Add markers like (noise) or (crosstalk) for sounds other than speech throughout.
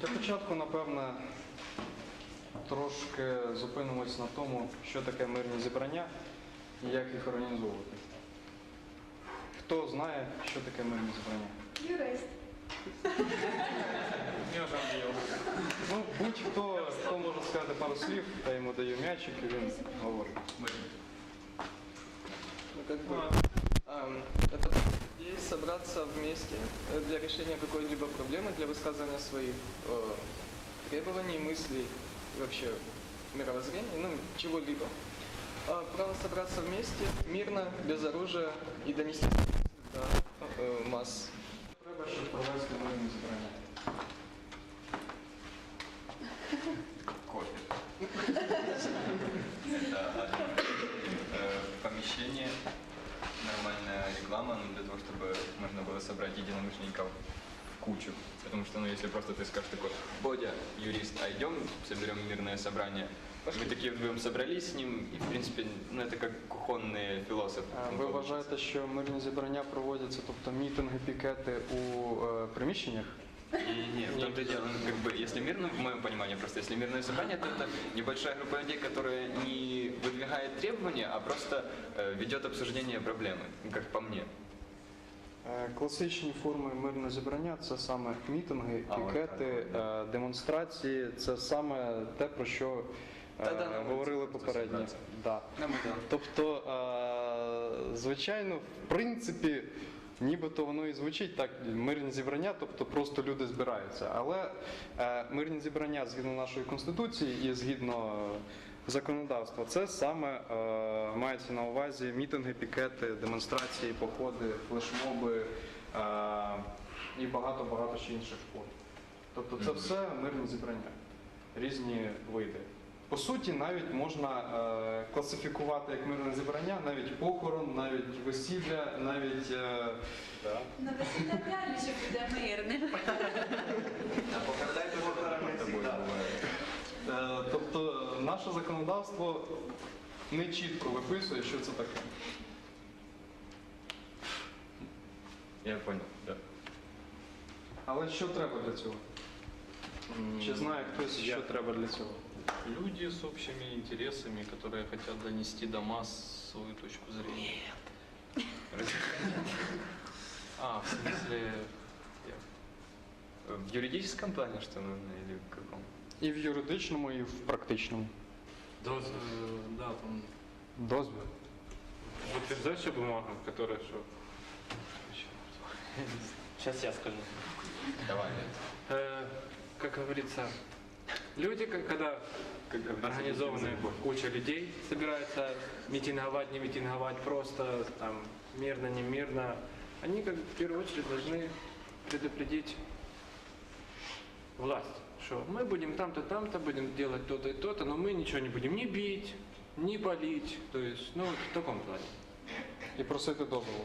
Для початку, напевне, трошки зупинимось на тому, що таке мирні зібрання і як їх організовувати. Хто знає, що таке мирні зібрання? Юрист. (laughs) Ну, будь-хто хто може сказати пару слів, я йому даю м'ячик і він говорить. Идея собраться вместе э, для решения какой-либо проблемы, для высказывания своих э, требований, мыслей, и вообще мировоззрения, ну, чего-либо. А, право собраться вместе, мирно, без оружия и донести до э, масс. Треба, щоб провести мирні зібрання. Кофе. Помещение, нормальная реклама, ну, для того, чтобы можно было собрать единомышленников в кучу. Потому что, ну, если просто ты скажешь такой, Бодя, юрист, а идем соберем мирное собрание. Мы такие вдвоем собрались с ним, и, в принципе, ну, это как кухонные философы. А Ви вважаєте, що мирні зібрання проводяться, тобто мітинги, пікети у е, приміщеннях? И нет, в том-то и дело, ну, как бы, если мирно, в моем понимании, просто если мирное собрание, то это небольшая группа людей, которая не выдвигает требования, а просто э, ведет обсуждение проблемы, ну, как по мне. Е, Класичні форми мирного зібрання це саме мітинги, А, от пікети, е, демонстрації. Це саме те, про що е, Та-да, на говорили вулиці попередні. зібратися. Да. Тобто, е, звичайно, в принципі, нібито воно і звучить так, мирні зібрання, тобто просто люди збираються. Але е, мирні зібрання згідно нашої конституції і згідно законодавства, це саме е, мається на увазі мітинги, пікети, демонстрації, походи, флешмоби е, і багато-багато ще інших форм. Тобто це все мирні зібрання, різні види. По суті, навіть можна е, класифікувати як мирне зібрання, навіть похорон, навіть весілля, навіть е, да. На весілля вряд (laughs) що буде мирним. Е, тобто наше законодавство не чітко виписує, що це таке. Я понял, да. Але що треба для цього? Чи знає хтось, що треба для цього? Люди с общими интересами, которые хотят донести до масс свою точку зрения. А, в смысле, я- В юридическом плане, что нужно, или в каком? І в юридичному, і в практичному. да, э, да, там Дозвіл. утверждающая бумага, которая что? Сейчас я скажу. Давай. Э, как говорится, люди, когда организованная куча людей собирается митинговать, не митинговать, просто там мирно, не мирно, они как в первую очередь должны предупредить власть, что мы будем там-то, там-то, будем делать то-то и то-то, но мы ничего не будем ни бить, ни палить, то есть, ну, в таком плане. І просити дозволу.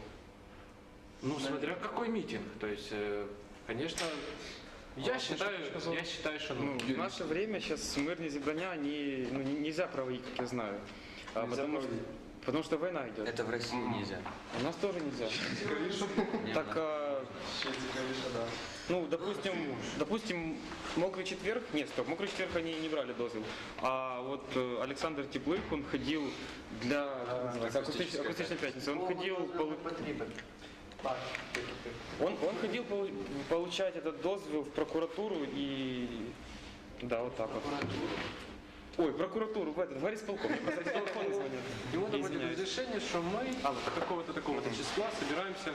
Ну, смотря какой митинг, то есть, э, конечно, я А считаю, что ты сказал? я считаю, что Ну, в наше время сейчас мирные зебрания, они ну, не- нельзя проводить, как я знаю. А, Нельзя потому, что, проводить. потому что война идет. Это в России нельзя. У нас тоже нельзя. (laughs) Цікавіше. Так, а, Ще цікавіше, так. ну, допустим, допустим, мокрый четверг, нет, стоп, мокрый четверг они не брали дозвел. А вот э, Александр Теплых, он ходил для как называется, акустич- акустичной пятницы, он ходил, полу- он, он ходил полу- получать этот дозвел в прокуратуру и, да, вот так вот. Ой, в прокуратуру, в этот, в горисполком. Мне просто телефон звонит. Ему давали Извиняюсь. разрешение, что мы такого-то такого-то числа собираемся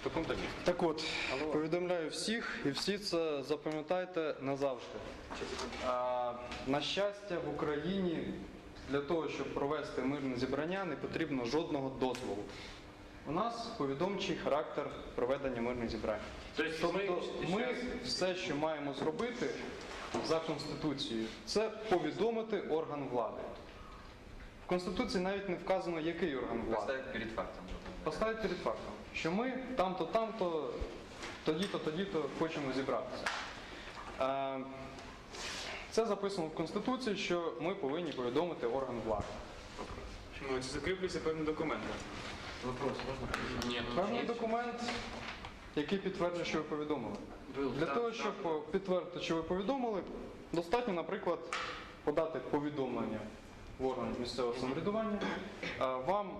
в таком-то месте. Так от, повідомляю всіх, і всі це запам'ятайте назавжди. А, на щастя, в Україні для того, щоб провести мирне зібрання, не потрібно жодного дозволу. У нас повідомчий характер проведення мирних зібрань. Тобто Тобто ми ми все, що маємо зробити за Конституцією, це повідомити орган влади. В Конституції навіть не вказано, який орган влади. Поставить перед фактом. Поставити перед фактом, що ми там-то, там-то, тоді-то, тоді-то хочемо зібратися. Е, Це записано в Конституції, що ми повинні повідомити орган влади. Ну, це закріплюється певні документи. Нет. Певний документ який підтверджує, що ви повідомили. Был Для там того, штраф. щоб е, підтвердити, що ви повідомили, достатньо, наприклад, подати повідомлення в орган місцевого самоврядування. Е, Вам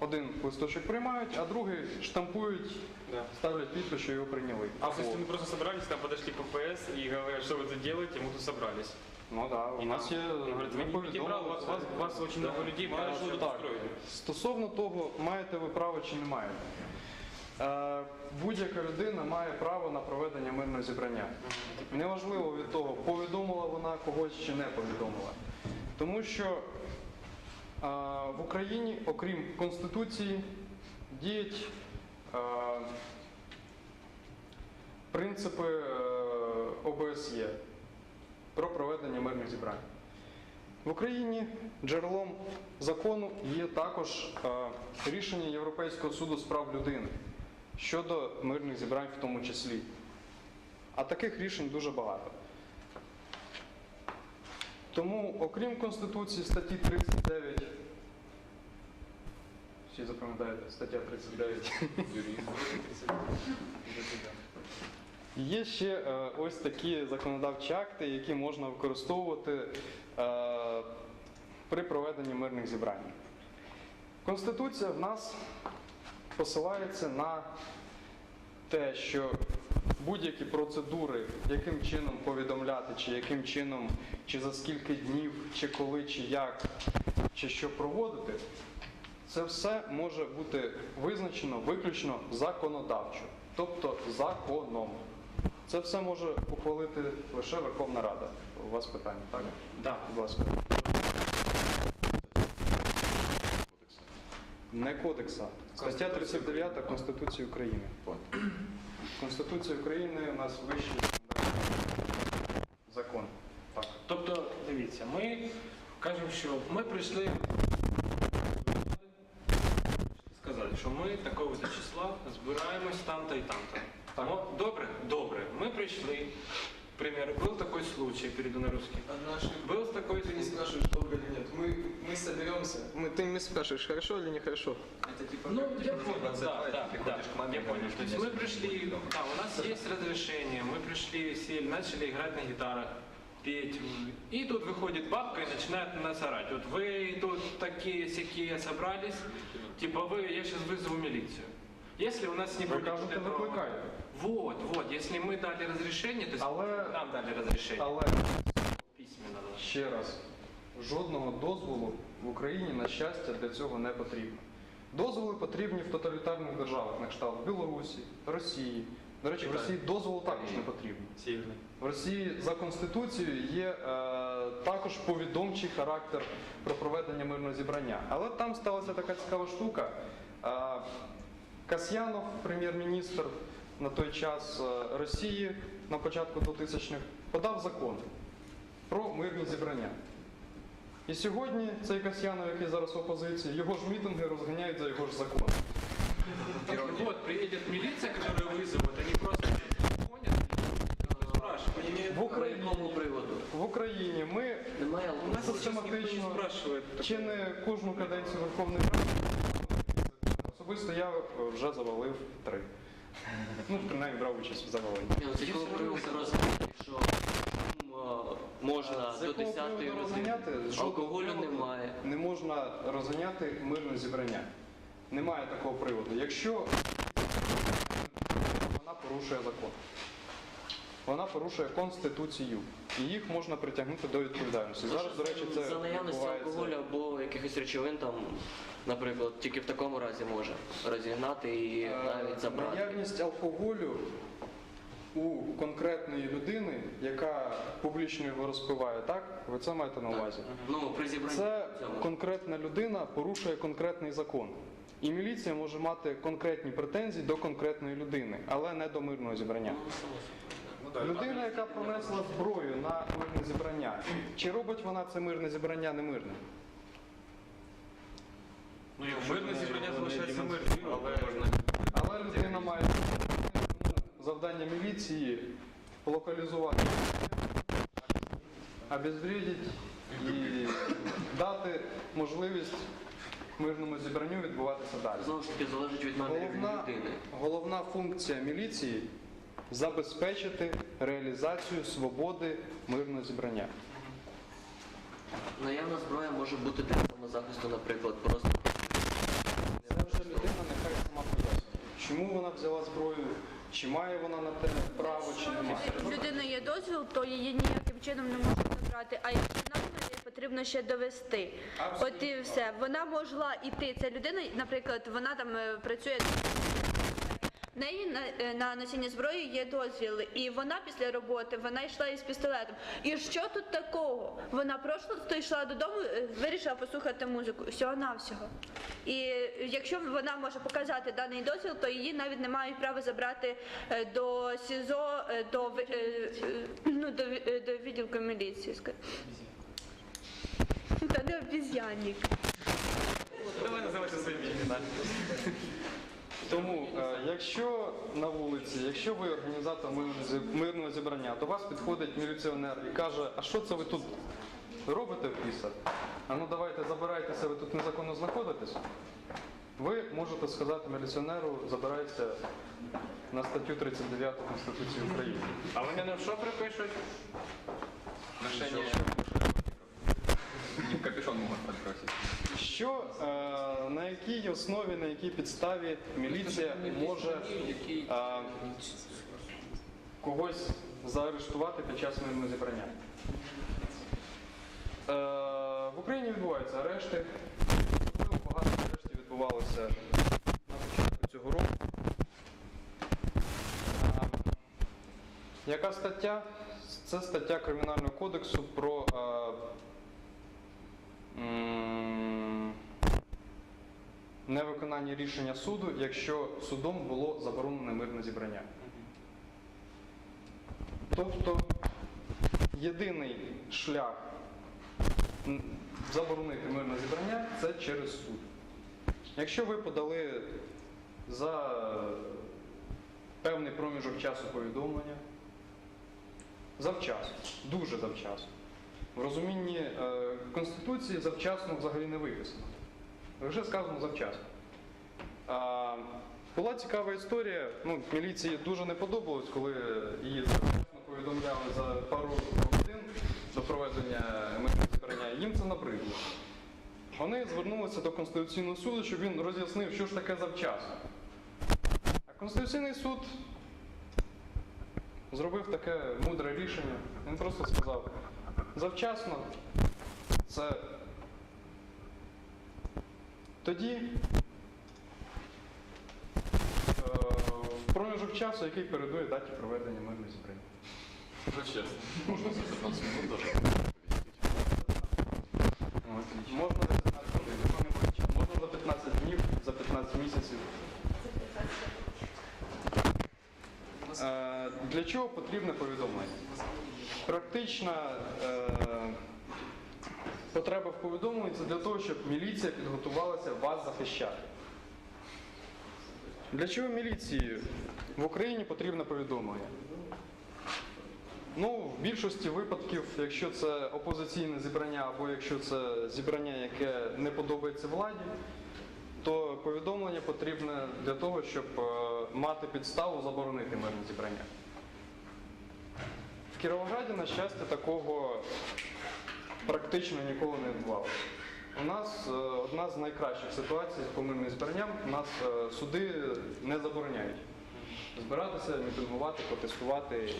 один листочок приймають, а другий штампують, Да. ставлять підпис, що його прийняли. А Або, если мы просто собрались, там подошли ППС и говорят, что вы тут делаете, мы тут собрались. ну да, у И нас є он говорит, вы ми не вас, вас, вас очень много людей, решили тут Так. Стосовно того, маєте ви право чи не маєте. Е, Будь-яка людина має право на проведення мирного зібрання. Неважливо від того, повідомила вона когось чи не повідомила. Тому що е, в Україні, окрім Конституції, діють е, принципи е, ОБСЄ про проведення мирних зібрань. В Україні джерелом закону є також е, рішення Європейського суду з прав людини щодо мирних зібрань в тому числі. А таких рішень дуже багато. Тому, окрім Конституції, статті 39, всі запам'ятаєте, стаття 39. (laughs) Є ще е, ось такі законодавчі акти, які можна використовувати е, при проведенні мирних зібрань. Конституція в нас посилається на те, що будь-які процедури, яким чином повідомляти, чи яким чином, чи за скільки днів, чи коли, чи як, чи що проводити, це все може бути визначено виключно законодавчо, тобто законом. Це все може ухвалити лише Верховна Рада. У вас питання, так? Да. Будь ласка. Не кодекса. Стаття 39 Конституції України. Конституція України у нас вищий закон. Так. Тобто, дивіться, ми кажемо, що ми прийшли сказали, що ми такого числа збираємось там-то і там-то. Так. Мо- Добре? Добре. Ми прийшли. Пример, был такой случай, перейду на русский. Одна ошибка. Был такой Ты не спрашиваешь, добро или нет. Мы, мы соберемся. Мы, ты не спрашиваешь, хорошо или нехорошо. Это типа Ну, как я понял, 22, да, да, да, приходишь к маме я понял. То есть мы пришли, да, у нас есть разрешение, мы пришли, сели, начали играть на гитарах, петь. И тут выходит бабка и начинает на нас орать. Вот вы тут такие сякие собрались, типа вы, я сейчас вызову милицию. Если у нас не Ви будет вот кажете, этого- викликаєте. Вот, вот, если мы дали разрешение, то есть Але- нам дали разрешение, Але письменно дали. ще раз, жодного дозволу в Україні, на щастя, для цього не потрібно. Дозволи потрібні в тоталітарних державах, на кшталт Білорусі, Росії. До речі, в Росії дозволу також не потрібно. Северный. В Росії за конституцією є е, також повідомчий характер про проведення мирного зібрання. Але там сталася така цікава штука. Е, Касьянов, прем'єр-міністр на той час е, Росії на початку 2000-х, подав закон про мирні зібрання. І сьогодні цей Касьянов, який зараз в опозиції, його ж мітинги розганяють за його ж закон. Вот, приедет милиция, которую вызовут, они просто ходят и спрашивают. В Україні, приводу? в Україні ми Немає Систематично. Чи не кожну каденцію Верховної Ради? Особисто я вже завалив три. Ну, принаймні брав участь в заваленні. Ні, ну, з якого приводу розуміти, що м, можна З до якого 10-ї приводу години. розганяти? З жодного Алкоголю приводу немає. Не можна розганяти мирне зібрання. Немає такого приводу. Якщо вона порушує закон, вона порушує Конституцію, і їх можна притягнути до відповідальності. Зараз, до речі, це за наявності відбувається. алкоголю або якихось речовин там, наприклад, тільки в такому разі може розігнати і Е, навіть забрати. Наявність алкоголю у конкретної людини, яка публічно його розпиває, так? Ви це маєте на увазі? Ну, при зібранні Це конкретна людина порушує конкретний закон. І міліція може мати конкретні претензії до конкретної людини, але не до мирного зібрання. Людина, яка пронесла зброю на мирне зібрання, чи робить вона це мирне зібрання не мирним? Ну, мирне зібрання залишається мирним, але Але людина має завдання міліції локалізувати, обезвредити і дати можливість мирному зібранню відбуватися далі. Знову ж таки залежить від намірів Головна, людини. головна функція міліції забезпечити реалізацію свободи мирного зібрання. Наявна зброя може бути для самозахисту, наприклад, просто Це вже людина нехай сама пояснює, чому вона взяла зброю, чи має вона на те право, чи не має. Якщо в людини є дозвіл, то її ніяким чином не можуть забрати. А якщо намір, її потрібно ще довести. От і все. Вона могла йти. Ця людина, наприклад, вона там е, працює. Неї на, е, на носіння зброї є дозвіл, і вона після роботи вона йшла із пістолетом. І що тут такого? Вона просто йшла додому, е, вирішила послухати музику. Всього навсього. І якщо вона може показати даний дозвіл, то її навіть не мають права забрати е, до СІЗО, до ну, до, до відділку міліції. Та не обіз'янник. Давай називайся своїм ім'ям. Тому, е, якщо на вулиці, якщо ви організатор мирного зі- мирного зібрання, до вас підходить міліціонер і каже, а що це ви тут робите в пісар? А ну давайте забирайтеся, ви тут незаконно знаходитесь. Ви можете сказати міліціонеру, забирайся на статтю 39 Конституції України. А ви мене в що припишуть? В капюшон могут подбросить. Що е, на якій основі, на якій підставі міліція може е, когось заарештувати під час мирного зібрання? Е, в Україні відбуваються арешти. Особливо багато арештів відбувалося на початку цього року. Е, яка стаття? Це стаття Кримінального кодексу про е, м, невиконання рішення суду, якщо судом було заборонене мирне зібрання. Тобто єдиний шлях заборонити мирне зібрання це через суд. Якщо ви подали за певний проміжок часу повідомлення, завчасно, дуже завчасно. В розумінні е, Конституції завчасно взагалі не виписано. Лише сказано завчасно. А, була цікава історія. Ну, міліції дуже не подобалось, коли її завчасно повідомляли за пару годин до проведення зібрання. Їм це набридло. Вони звернулися до Конституційного суду, щоб він роз'яснив, що ж таке завчасно. А Конституційний суд зробив таке мудре рішення. Він просто сказав, завчасно це тоді е, в проміжок часу, який передує даті проведення. Уже честно. Можна за 15 годин, можна за 15 днів, за 15 місяців. Е, Для чого потрібне повідомлення? Практична е, потреба в повідомленні це для того, щоб міліція підготувалася вас захищати. Для чого міліції в Україні потрібне повідомлення? Ну, в більшості випадків, якщо це опозиційне зібрання або якщо це зібрання, яке не подобається владі, то повідомлення потрібне для того, щоб е, мати підставу заборонити мирне зібрання. В Кіровограді, на щастя, такого практично ніколи не відбувалося. У нас е, одна з найкращих ситуацій по мирним збиранням. У нас е, суди не забороняють збиратися, мітингувати, протестувати.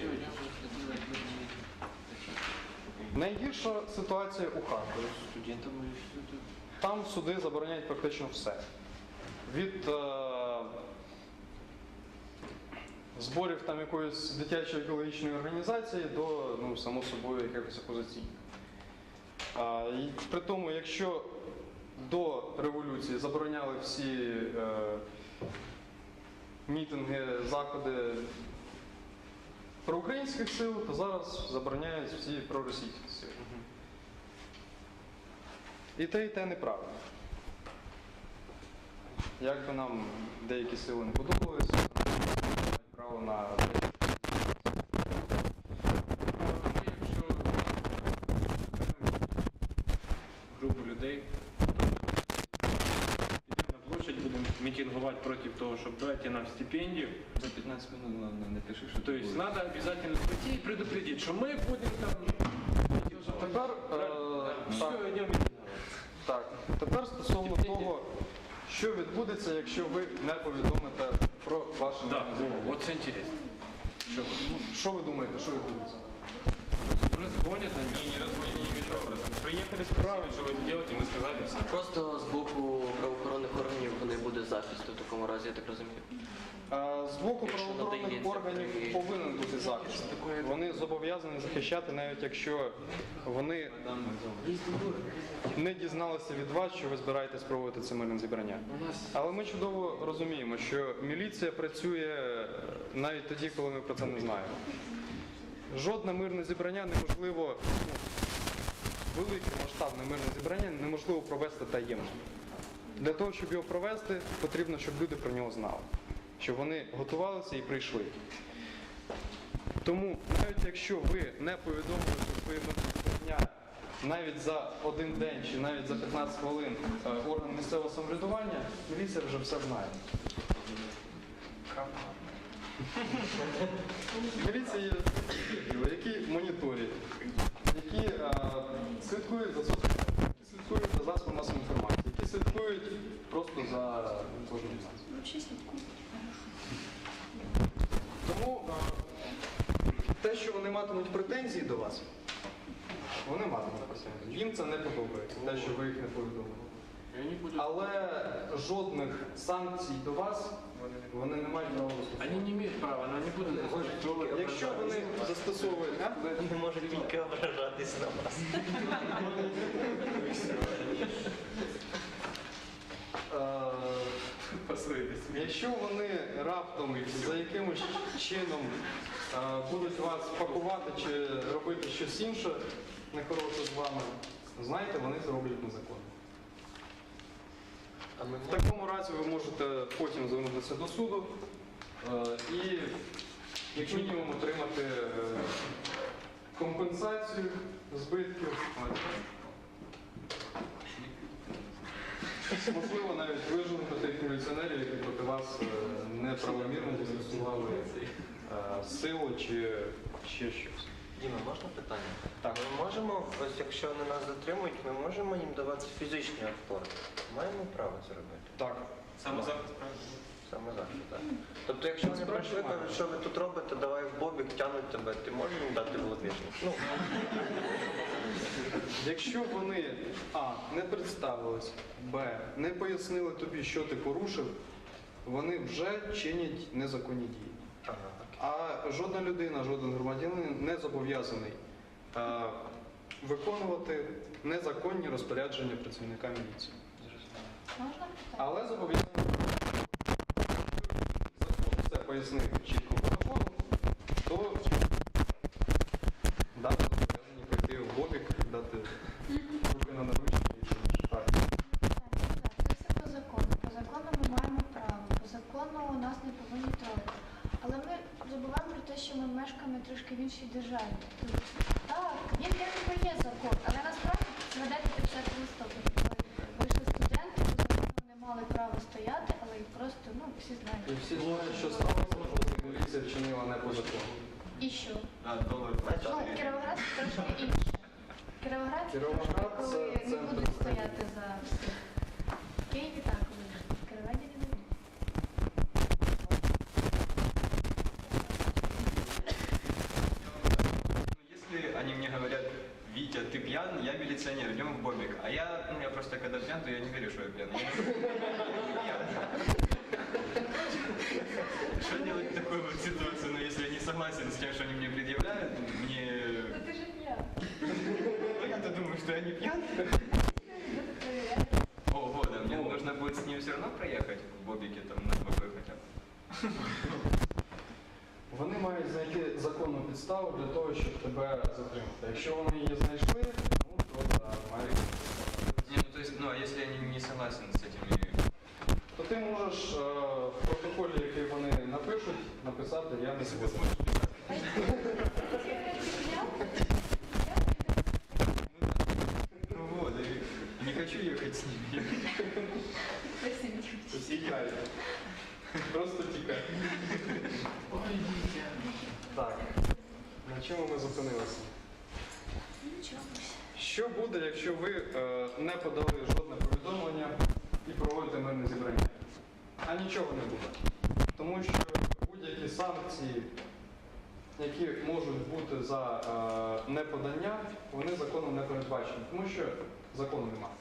Найгірша ситуація у Харкові. Там суди забороняють практично все. Від е, зборів там якоїсь дитячої екологічної організації до, ну, само собою, якихось опозиційних. При тому, якщо до революції забороняли всі е, мітинги, заходи проукраїнських сил, то зараз забороняють всі проросійські сили. І те, і те неправильно. Як би нам деякі сили не подобалися, мають право на те, Якщо групу людей, митинговать против того, чтобы дайте нам стипендию. За 15 минут главное напиши, что То есть надо обязательно прийти и предупредить, что мы будем там... Тепер, е, Все, так, идем так, тепер стосовно того, що відбудеться, якщо ви не повідомите про ваше Да, мирне вот это интересно. Що ви думаєте, що відбудеться? Разгонят они. Не, не разгоним, не имеет образа. Приехали, спросили, что вы делаете, мы сказали все. Просто з захисту в такому разі, я так розумію. З боку Якщо правоохоронних надається органів при- повинен бути захист. Вони зобов'язані захищати, навіть якщо вони не дізналися від вас, що ви збираєтесь проводити це мирне зібрання. Але ми чудово розуміємо, що міліція працює навіть тоді, коли ми про це не знаємо. Жодне мирне зібрання неможливо, ну, велике масштабне мирне зібрання неможливо провести таємно. Для того, щоб його провести, потрібно, щоб люди про нього знали, щоб вони готувалися і прийшли. Тому навіть якщо ви не повідомили про дня навіть за один день чи навіть за 15 хвилин е, орган місцевого самоврядування, міліція вже все знає. Міліція є які моніторять, які е, слідкують за соцмережами, які слідкують за засобами масової слідкують просто за кожним нас. Тому е, те, що вони матимуть претензії до вас, вони матимуть претензії. Їм це не подобається, те, що ви їх не повідомили. Але жодних санкцій до вас вони не мають права застосовувати. не имеют права, но они будут Якщо вони застосовують, а? Не може тільки ображатись на вас. (laughs) Е, Якщо вони раптом за якимось чином е, будуть вас пакувати чи робити щось інше нехороше з вами, знайте, вони це роблять незаконно. В такому разі ви можете потім звернутися до суду е, і як мінімум отримати компенсацію збитків. Можливо, навіть виженути тих міліціонерів, які проти вас е, неправомірно застосували е, силу чи ще щось. Діма, можна питання? Так. Ми можемо, ось якщо вони нас затримують, ми можемо їм давати фізичні опори. Маємо право це робити. Так. Самозахист, правильно? Саме завжди, так. Тобто, якщо вони прийшли, кажуть, що ви тут робите, давай в бобік, тянуть тебе, ти можеш їм дати в? Ну, (laughs) Якщо вони А. Не представились, Б. Не пояснили тобі, що ти порушив, вони вже чинять незаконні дії. А жодна людина, жоден громадянин не зобов'язаний е, виконувати незаконні розпорядження працівника міліції. Але зобов'язаний закон все пояснив чітко по закону, то дати зобов'язані прийти в бобік, дати руки на наручні і все інше. Так. Це все по закону. По закону ми маємо право. По закону нас не повинні трогати. Але ми забуваємо про те, що ми мешкаємо трошки в іншій державі. Так, він якби є закон, але насправді згадайте 30 листопада, коли вийшли студенти, вони мали право стояти, але їх просто, ну, всі І знають. всі знають, що сталося, що міліція вчинила не по закону. І що? А, доллар Ну, Кіровоград трошки інше. Кіровоград це Кіровоград трошки, коли це не будуть стояти за всіх. Києві так когда пьян, то я не верю, что я пьян. Я (laughs) не пьян. Что делать в такой вот ситуации, ну, если я не согласен с тем, что они мне предъявляют, мне... Ну ти ж я. Ну, я-то думаю, что я не пьян. Ого, да, мне нужно будет с ним все равно проехать в бобике, там, на ББ хотя бы. Вони мають знайти законну підставу для того, щоб тебе затримати. Якщо вони її знайшли, если я не, не согласен с этими... То ти можеш е, в протоколі, який вони напишуть, написати я не згоден. Ну вот, и не хочу ехать с ними. Спасибо. Тікайте. Просто тікайте. Так. На чому ми зупинилися? Нічого. Що буде, якщо ви е, не подали жодне повідомлення і проводити мирне зібрання? А нічого не буде. Тому що будь-які санкції, які можуть бути за е, неподання, вони законом не передбачені, тому що закону немає.